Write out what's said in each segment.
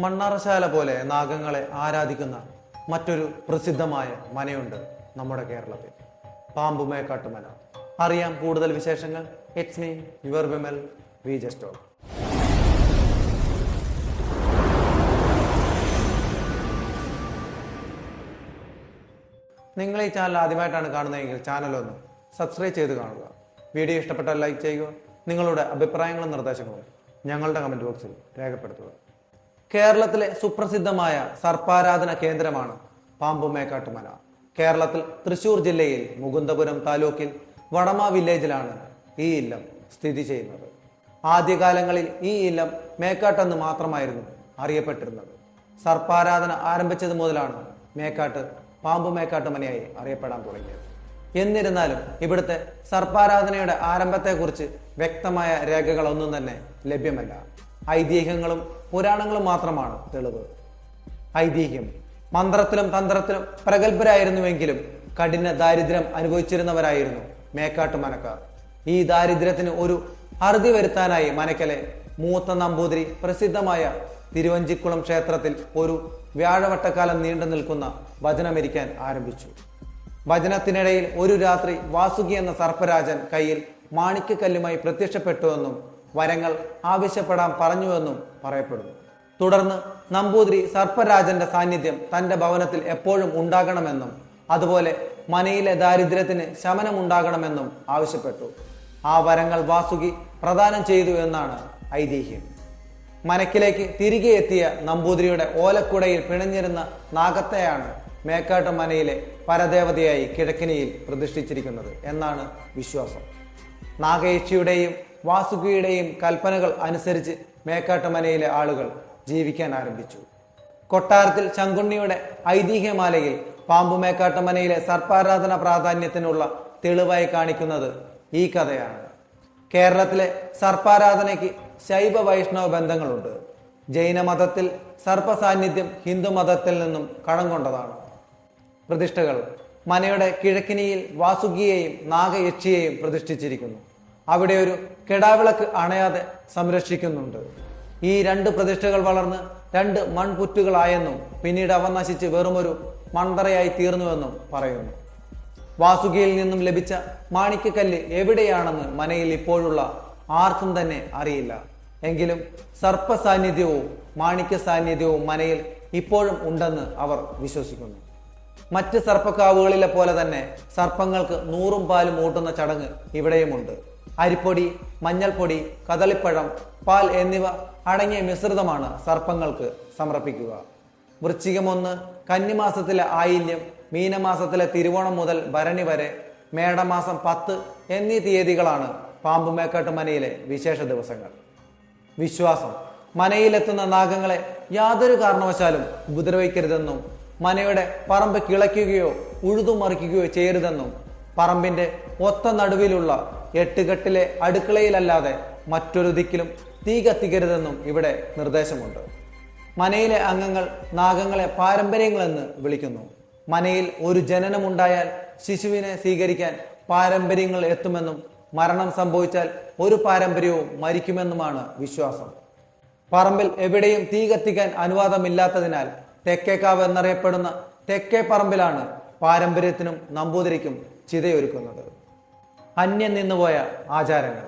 മണ്ണാറശാല പോലെ നാഗങ്ങളെ ആരാധിക്കുന്ന മറ്റൊരു പ്രസിദ്ധമായ മനയുണ്ട് നമ്മുടെ കേരളത്തിൽ. പാമ്പുമേക്കാട്ടുമല. അറിയാം കൂടുതൽ വിശേഷങ്ങൾ? ഇറ്റ്സ് മീ യുവർ വിമൽ വി ജസ്റ്റോ നിങ്ങൾ ഈ ചാനൽ ആദ്യമായിട്ടാണ് കാണുന്നതെങ്കിൽ ചാനൽ ഒന്ന് സബ്സ്ക്രൈബ് ചെയ്ത് കാണുക. വീഡിയോ ഇഷ്ടപ്പെട്ടാൽ ലൈക്ക് ചെയ്യുക. നിങ്ങളുടെ അഭിപ്രായങ്ങളും നിർദ്ദേശങ്ങളും ഞങ്ങളുടെ കമന്റ് ബോക്സിൽ രേഖപ്പെടുത്തുക. കേരളത്തിലെ സുപ്രസിദ്ധമായ സർപ്പാരാധന കേന്ദ്രമാണ് പാമ്പുമേക്കാട്ടുമല. കേരളത്തിൽ തൃശൂർ ജില്ലയിൽ മുകുന്ദപുരം താലൂക്കിൽ വടമ വില്ലേജിലാണ് ഈ ഇല്ലം സ്ഥിതി ചെയ്യുന്നത്. ആദ്യകാലങ്ങളിൽ ഈ ഇല്ലം മേക്കാട്ടെന്ന് മാത്രമായിരുന്നു അറിയപ്പെട്ടിരുന്നത്. സർപ്പാരാധന ആരംഭിച്ചത് മുതലാണ് മേക്കാട്ട് പാമ്പു മേക്കാട്ടുമനയായി അറിയപ്പെടാൻ തുടങ്ങിയത്. എന്നിരുന്നാലും ഇവിടുത്തെ സർപ്പാരാധനയുടെ ആരംഭത്തെക്കുറിച്ച് വ്യക്തമായ രേഖകളൊന്നും തന്നെ ലഭ്യമല്ല. ഐതിഹ്യങ്ങളും പുരാണങ്ങളും മാത്രമാണ് തെളിവ്. ഐതിഹ്യം മന്ത്രത്തിലും തന്ത്രത്തിലും പ്രഗത്ഭരായിരുന്നുവെങ്കിലും കഠിന ദാരിദ്ര്യം അനുഭവിച്ചിരുന്നവരായിരുന്നു മേക്കാട്ട് മനക്കാർ. ഈ ദാരിദ്ര്യത്തിന് ഒരു അറുതി വരുത്താനായി മനക്കലെ മൂത്ത നമ്പൂതിരി പ്രസിദ്ധമായ തിരുവഞ്ചിക്കുളം ക്ഷേത്രത്തിൽ ഒരു വ്യാഴവട്ടക്കാലം നീണ്ടു നിൽക്കുന്ന വചനമിരിക്കാൻ ആരംഭിച്ചു. വചനത്തിനിടയിൽ ഒരു രാത്രി വാസുകി എന്ന സർപ്പരാജൻ കയ്യിൽ മാണിക്യക്കല്ലുമായി പ്രത്യക്ഷപ്പെട്ടുവെന്നും വരങ്ങൾ ആവശ്യപ്പെടാൻ പറഞ്ഞുവെന്നും പറയപ്പെടുന്നു. തുടർന്ന് നമ്പൂതിരി സർപ്പരാജന്റെ സാന്നിധ്യം തന്റെ ഭവനത്തിൽ എപ്പോഴും ഉണ്ടാകണമെന്നും അതുപോലെ മനയിലെ ദാരിദ്ര്യത്തിന് ശമനമുണ്ടാകണമെന്നും ആവശ്യപ്പെട്ടു. ആ വരങ്ങൾ വാസുകി പ്രദാനം ചെയ്തു എന്നാണ് ഐതിഹ്യം. മനക്കിലേക്ക് തിരികെ എത്തിയ നമ്പൂതിരിയുടെ ഓലക്കുടയിൽ പിണഞ്ഞിരുന്ന നാഗത്തെയാണ് മേക്കാട്ട് മനയിലെ പരദേവതയായി കിഴക്കിനിയിൽ പ്രതിഷ്ഠിച്ചിരിക്കുന്നത് എന്നാണ് വിശ്വാസം. നാഗയക്ഷിയുടെയും വാസുകിയുടെയും കൽപ്പനകൾ അനുസരിച്ച് മേക്കാട്ടുമനയിലെ ആളുകൾ ജീവിക്കാൻ ആരംഭിച്ചു. കൊട്ടാരത്തിൽ ശങ്കുണ്ണിയുടെ ഐതിഹ്യമാലയിൽ പാമ്പു മേക്കാട്ടുമനയിലെ സർപ്പാരാധന പ്രാധാന്യത്തിനുള്ള തെളിവായി കാണിക്കുന്നത് ഈ കഥയാണ്. കേരളത്തിലെ സർപ്പാരാധനയ്ക്ക് ശൈവ വൈഷ്ണവ ബന്ധങ്ങളുണ്ട്. ജൈനമതത്തിൽ സർപ്പസാന്നിധ്യം ഹിന്ദു മതത്തിൽ നിന്നും കടം കൊണ്ടതാണ്. പ്രതിഷ്ഠകൾ മനയുടെ കിഴക്കിനിയിൽ വാസുകിയെയും നാഗയക്ഷിയെയും പ്രതിഷ്ഠിച്ചിരിക്കുന്നു. അവിടെ ഒരു കെടാവിളക്ക് അണയാതെ സംരക്ഷിക്കുന്നുണ്ട്. ഈ രണ്ട് പ്രതിഷ്ഠകൾ വളർന്ന് രണ്ട് മൺപുറ്റുകളായെന്നും പിന്നീട് അവ നശിച്ച് വെറുമൊരു മൺതറയായി തീർന്നുവെന്നും പറയുന്നു. വാസുകിയിൽ നിന്നും ലഭിച്ച മാണിക്കക്കല്ല് എവിടെയാണെന്ന് മനയിൽ ഇപ്പോഴുള്ള ആർക്കും തന്നെ അറിയില്ല. എങ്കിലും സർപ്പ സാന്നിധ്യവും മാണിക്യ സാന്നിധ്യവും മനയിൽ ഇപ്പോഴും ഉണ്ടെന്ന് അവർ വിശ്വസിക്കുന്നു. മറ്റ് സർപ്പക്കാവുകളിലെ പോലെ തന്നെ സർപ്പങ്ങൾക്ക് നൂറും പാലും ഊട്ടുന്ന ചടങ്ങ് ഇവിടെയുമുണ്ട്. അരിപ്പൊടി മഞ്ഞൾപ്പൊടി കദളിപ്പഴം പാൽ എന്നിവ അടങ്ങിയ മിശ്രിതമാണ് സർപ്പങ്ങൾക്ക് സമർപ്പിക്കുക. വൃശ്ചികം ഒന്ന് കന്നിമാസത്തിലെ ആയില്യം മീനമാസത്തിലെ തിരുവോണം മുതൽ ഭരണി വരെ മേടമാസം പത്ത് എന്നീ തീയതികളാണ് പാമ്പുമേക്കാട്ട് മനയിലെ വിശേഷ ദിവസങ്ങൾ. വിശ്വാസം. മനയിലെത്തുന്ന നാഗങ്ങളെ യാതൊരു കാരണവശാലും ഉപദ്രവിക്കരുതെന്നും മനയുടെ പറമ്പ് കിളയ്ക്കുകയോ ഉഴുതുമറിക്കുകയോ ചെയ്യരുതെന്നും പറമ്പിന്റെ ഒത്ത നടുവിലുള്ള എട്ടുകെട്ടിലെ അടുക്കളയിലല്ലാതെ മറ്റൊരു ദിക്കിലും തീ കത്തിക്കരുതെന്നും ഇവിടെ നിർദ്ദേശമുണ്ട്. മനയിലെ അംഗങ്ങൾ നാഗങ്ങളെ പാരമ്പര്യങ്ങളെന്ന് വിളിക്കുന്നു. മനയിൽ ഒരു ജനനമുണ്ടായാൽ ശിശുവിനെ സ്വീകരിക്കാൻ പാരമ്പര്യങ്ങൾ എത്തുമെന്നും മരണം സംഭവിച്ചാൽ ഒരു പാരമ്പര്യവും മരിക്കുമെന്നുമാണ് വിശ്വാസം. പറമ്പിൽ എവിടെയും തീ കത്തിക്കാൻ അനുവാദമില്ലാത്തതിനാൽ തെക്കേക്കാവ് എന്നറിയപ്പെടുന്ന തെക്കേ പറമ്പിലാണ് പാരമ്പര്യത്തിനും നമ്പൂതിരിക്കും ചിതയൊരുക്കുന്നത്. അന്യം നിന്നുപോയ ആചാരങ്ങൾ.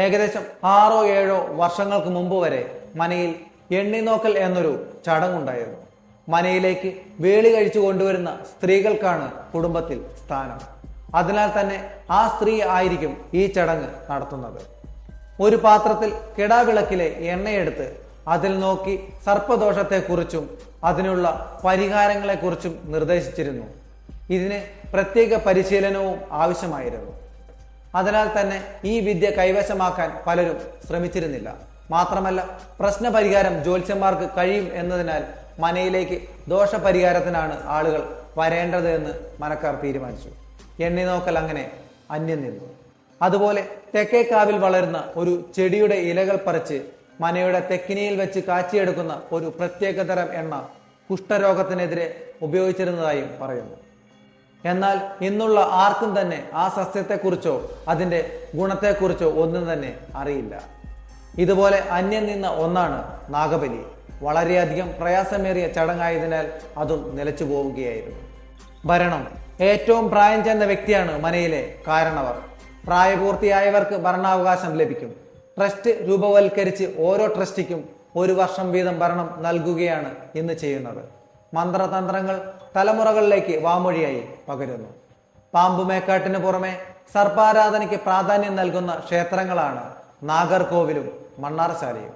ഏകദേശം ആറോ ഏഴോ വർഷങ്ങൾക്ക് മുമ്പ് വരെ മനയിൽ എണ്ണിനോക്കൽ എന്നൊരു ചടങ്ങുണ്ടായിരുന്നു. മനയിലേക്ക് വേളി കഴിച്ചു കൊണ്ടുവരുന്ന സ്ത്രീകൾക്കാണ് കുടുംബത്തിൽ സ്ഥാനം. അതിനാൽ തന്നെ ആ സ്ത്രീ ആയിരിക്കും ഈ ചടങ്ങ് നടത്തുന്നത്. ഒരു പാത്രത്തിൽ കിടാവിളക്കിലെ എണ്ണയെടുത്ത് അതിൽ നോക്കി സർപ്പദോഷത്തെക്കുറിച്ചും അതിനുള്ള പരിഹാരങ്ങളെക്കുറിച്ചും നിർദ്ദേശിച്ചിരുന്നു. ഇതിന് പ്രത്യേക പരിശീലനവും ആവശ്യമായിരുന്നു. അതിനാൽ തന്നെ ഈ വിദ്യ കൈവശമാക്കാൻ പലരും ശ്രമിച്ചിരുന്നില്ല. മാത്രമല്ല പ്രശ്നപരിഹാരം ജ്യോത്സ്യന്മാർക്ക് കഴിയും എന്നതിനാൽ മനയിലേക്ക് ദോഷപരിഹാരത്തിനാണ് ആളുകൾ വരേണ്ടത് എന്ന് മനക്കാർ തീരുമാനിച്ചു. എണ്ണി നോക്കൽ അങ്ങനെ അന്യം നിന്നു. അതുപോലെ തെക്കേക്കാവിൽ വളരുന്ന ഒരു ചെടിയുടെ ഇലകൾ പറിച്ച് മനയുടെ തെക്കിനിയിൽ വെച്ച് കാച്ചിയെടുക്കുന്ന ഒരു പ്രത്യേകതരം എണ്ണ കുഷ്ഠരോഗത്തിനെതിരെ ഉപയോഗിച്ചിരുന്നതായും പറയുന്നു. എന്നാൽ ഇന്നുള്ള ആർക്കും തന്നെ ആ സസ്യത്തെക്കുറിച്ചോ അതിന്റെ ഗുണത്തെക്കുറിച്ചോ ഒന്നും തന്നെ അറിയില്ല. ഇതുപോലെ അന്യം നിന്ന ഒന്നാണ് നാഗബലി. വളരെയധികം പ്രയാസമേറിയ ചടങ്ങായതിനാൽ അതും നിലച്ചു പോവുകയായിരുന്നു. ഭരണം. ഏറ്റവും പ്രായം ചെന്ന വ്യക്തിയാണ് മനയിലെ കാരണവർ. പ്രായപൂർത്തിയായവർക്ക് ഭരണാവകാശം ലഭിക്കും. ട്രസ്റ്റ് രൂപവൽക്കരിച്ച് ഓരോ ട്രസ്റ്റിക്കും ഒരു വർഷം വീതം ഭരണം നൽകുകയാണ് ഇന്ന് ചെയ്യുന്നത്. മന്ത്രതന്ത്രങ്ങൾ തലമുറകളിലേക്ക് വാമൊഴിയായി പകരുന്നു. പാമ്പുമേക്കാട്ടിന് പുറമെ സർപ്പാരാധനയ്ക്ക് പ്രാധാന്യം നൽകുന്ന ക്ഷേത്രങ്ങളാണ് നാഗർകോവിലും മണ്ണാർശാലയും.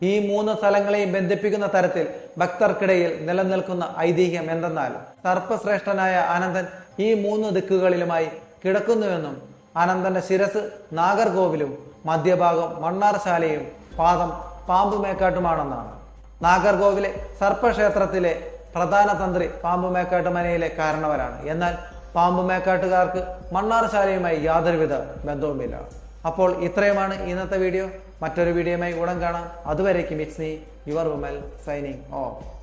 ഈ മൂന്ന് സ്ഥലങ്ങളെയും ബന്ധിപ്പിക്കുന്ന തരത്തിൽ ഭക്തർക്കിടയിൽ നിലനിൽക്കുന്ന ഐതിഹ്യം എന്തെന്നാൽ സർപ്പശ്രേഷ്ഠനായ അനന്തൻ ഈ മൂന്ന് ദിക്കുകളിലുമായി കിടക്കുന്നുവെന്നും അനന്തന്റെ ശിരസ് നാഗർകോവിലും മധ്യഭാഗം മണ്ണാർശാലയും പാദം പാമ്പുമേക്കാട്ടുമാണെന്നാണ് നാഗർകോവിലെ സർപ്പക്ഷേത്രത്തിലെ പ്രധാന തന്ത്രി പാമ്പുമേക്കാട്ട് മനയിലെ കാരണവരാണ്. എന്നാൽ പാമ്പുമേക്കാട്ടുകാർക്ക് മണ്ണാർശാലയുമായി യാതൊരുവിധ ബന്ധവുമില്ല. അപ്പോൾ ഇത്രയുമാണ് ഇന്നത്തെ വീഡിയോ. മറ്റൊരു വീഡിയോയുമായി ഉടൻ കാണാം. അതുവരേക്കും it's me your Vimal signing off